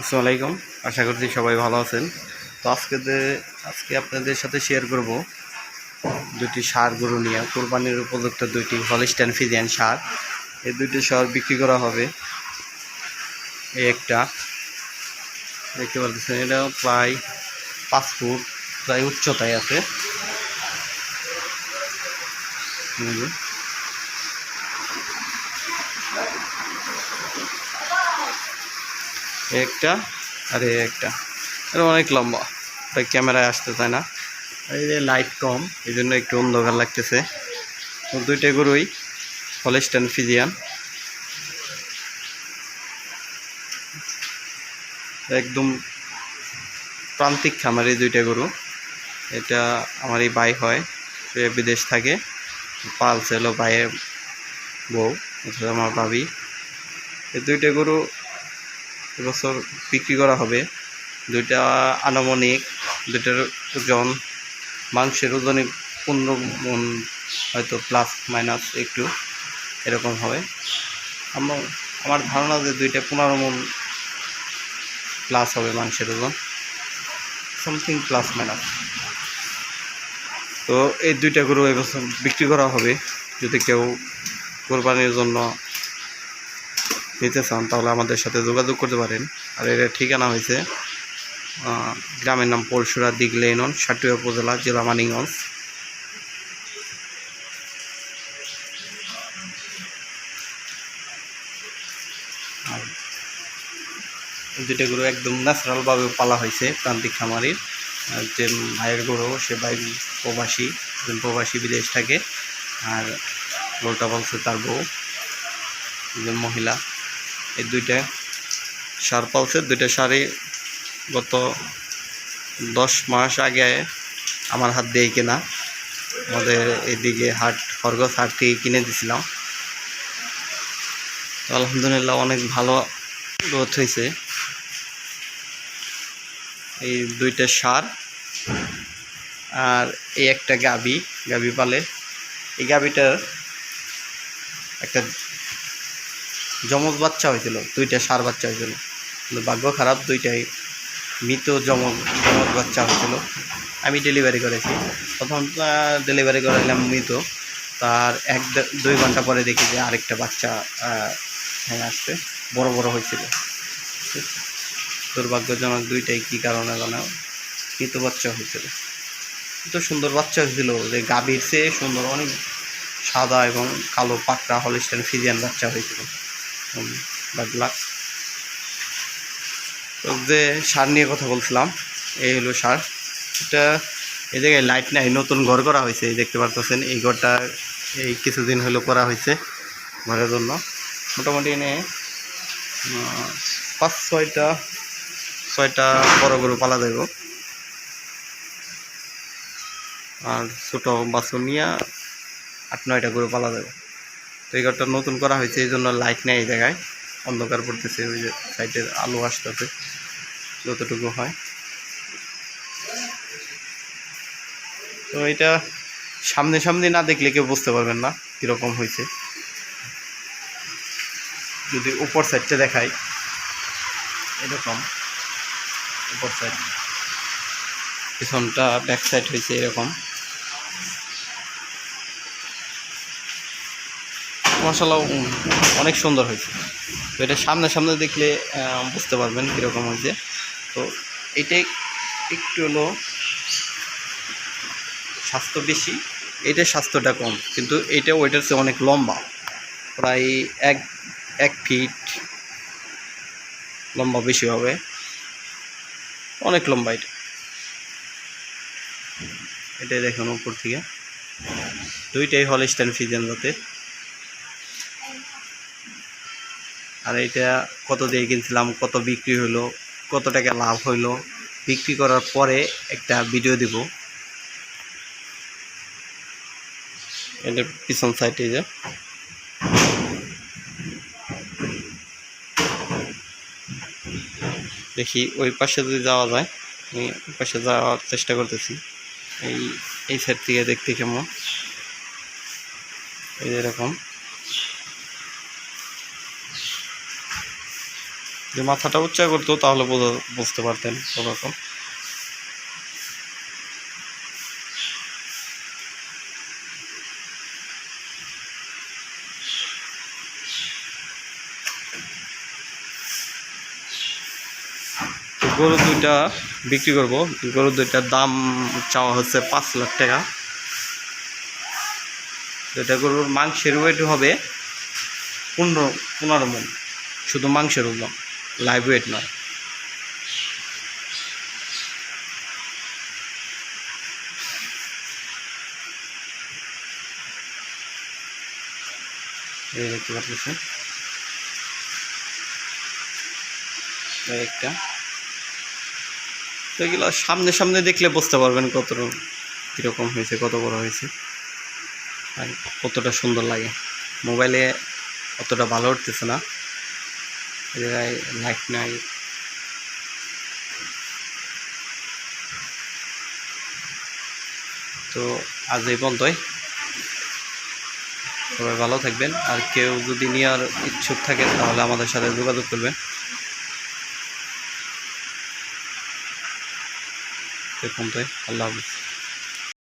আসসালামু আলাইকুম। আশা করছি সবাই ভালো আছেন। তো আজকে আজকে আপনাদের সাথে শেয়ার করব দুটি সার গরু নিয়ে। কোরবানির উপযুক্ত দুইটি হলিস্টান ফিজিয়ান সার। এই দুইটি সার বিক্রি করা হবে। এই একটা, দেখতে পাচ্ছেন এটা প্রায় পাঁচ ফুট, প্রায় উচ্চতায় আছে এই যে। এই একটা, আর একটা। এটা অনেক লম্বা। তাই ক্যামেরায় আসতে চায় না। এই যে লাইট কম, এই জন্য একটু অন্ধকার লাগতেছে। দুইটা গরুই হলেস্টান ফিজিয়ান একদম প্রান্তিক খামার এই দুইটা গরু। এটা আমার এই ভাই হয়, সে বিদেশ থাকে। পালছে হলো ভাইয়ের বউ আমার ভাবি। এই দুইটা গরু এবছর বিক্রি করা হবে। দুইটা আনুমানিক দুইটার ওজন মাংসের ওজনে পনেরো মন হয়তো প্লাস মাইনাস একটু এরকম হবে। আমার আমার ধারণা যে দুইটা পনেরো মন প্লাস হবে মাংসের ওজন। সামথিং প্লাস মাইনাস তো এই দুইটা গরু এবছর বিক্রি করা হবে। যদি কেউ কোরবানির জন্য নিতে চান তাহলে আমাদের সাথে যোগাযোগ করতে পারেন। আর এর ঠিকানা হয়েছে গ্রামের নাম পরশুরা দিগলে ইউনিয়ন সাটুয়া উপজেলা, জেলা মানিকগঞ্জ। আর দুইটা গরু একদম ন্যাচারালভাবে পালা হয়েছে প্রান্তিক খামারির। যে ভাইয়ের গরু, সে ভাই প্রবাসী, একজন প্রবাসী, বিদেশ থাকে। আর গরুটা বলছে তার বউ, একজন মহিলা। এই দুইটা সার পালছে দুইটা সারই গত দশ মাস আগে আমার হাত দিয়ে কেনা। আমাদের এদিকে হাট, খরগোশ হাট থেকে কিনে দিছিলাম। তো আলহামদুলিল্লাহ অনেক ভালো গ্রোথ হয়েছে। এই দুইটা সার আর এই একটা গাবি গাবি পালে। এই গাবিটার একটা যমজ বাচ্চা হয়েছিল, দুইটা সার বাচ্চা হয়েছিল। কিন্তু ভাগ্য খারাপ, দুইটাই মৃত যমজ যমজ বাচ্চা হয়েছিল। আমি ডেলিভারি করেছি। প্রথম ডেলিভারি করাইলাম মৃত। তার এক দুই ঘণ্টা পরে দেখি যে আরেকটা বাচ্চা হ্যাঁ আসছে। বড় বড় হয়েছিল। দুর্ভাগ্যজনক দুইটাই কী কারণে জানা মৃত বাচ্চা হয়েছিল। এত সুন্দর বাচ্চা হয়েছিল যে গাভীর চেয়ে সুন্দর, অনেক সাদা এবং কালো পাকড়া হলিস্টান ফিজিয়ান বাচ্চা হয়েছিল। লাক তো যে সার নিয়ে কথা বলছিলাম, এই হলো সার। এটা এই জায়গায় লাইট নাই, নতুন ঘর করা হয়েছে, এই দেখতে পারতেছেন, এই ঘরটা এই কিছুদিন হলো করা হয়েছে ঘরের জন্য। মোটামুটি এনে পাঁচ ছয়টা ছয়টা বড় গরু পালা দেব আর ছোটো বাছুর নিয়ে আট নয়টা গরু পালা দেবে তো এই ঘরটা নতুন করা হয়েছে, এই জন্য লাইট নেই এই জায়গায়। অন্ধকার পড়তেছে, ওই যে সাইডের আলো আসতেছে, যতটুকু হয়। তো এটা সামনে সামনে না দেখলে কেউ বুঝতে পারবেন না কীরকম হয়েছে। যদি উপর সাইডটা দেখাই, এরকম, উপর সাইড। পিছনটা ব্যাক সাইড হয়েছে এরকম। মশলা অনেক সুন্দর হয়েছে। তো এটা সামনে সামনে দেখলে বুঝতে পারবেন কীরকম হয়েছে। তো এটাই একটু হলো স্বাস্থ্য বেশি, এটার স্বাস্থ্যটা কম। কিন্তু এটা ওইটার চেয়ে অনেক লম্বা। প্রায় এক এক ফিট লম্বা বেশি হবে। অনেক লম্বা এটা। এটাই দেখুন উপর থেকে। দুইটাই হলস্টাইন ফিজেন জাতের। আর এটা কত দিয়ে কিনছিলাম, কত বিক্রি হলো কত টাকা লাভ হইল, বিক্রি করার পরে একটা ভিডিও দিব। এটা পিছন সাইডে যে। দেখি ওই পাশে যদি যাওয়া যায়, আমি ওই পাশে যাওয়ার চেষ্টা করতেছি। এই এই সাইড থেকে দেখতে কেমন? এই যে যে মাথাটা উচ্চা করতো, তাহলে বোঝা- বুঝতে পারতেন ওরকম গরু দুইটা বিক্রি করব। গরু দুইটার দাম চাওয়া হচ্ছে পাঁচ লাখ টাকা। এটা গরুর মাংসের ওয়েট হবে পনেরো পনেরো মন শুধু মাংসের উল্লাম লাইভ ওয়েট নয়। একটা। তো এগুলো সামনে সামনে দেখলে বুঝতে পারবেন কত কীরকম হয়েছে, কত বড় হয়েছে আর কতটা সুন্দর লাগে। মোবাইলে অতটা ভালো উঠতেছে না। জায়গায় লাইট নাই তো আজ এই পর্যন্তই। সবাই ভালো থাকবেন। আর কেউ যদি নেওয়ার ইচ্ছুক থাকেন তাহলে আমাদের সাথে যোগাযোগ করবেন। পর্যন্তই। আল্লাহ হাফিজ।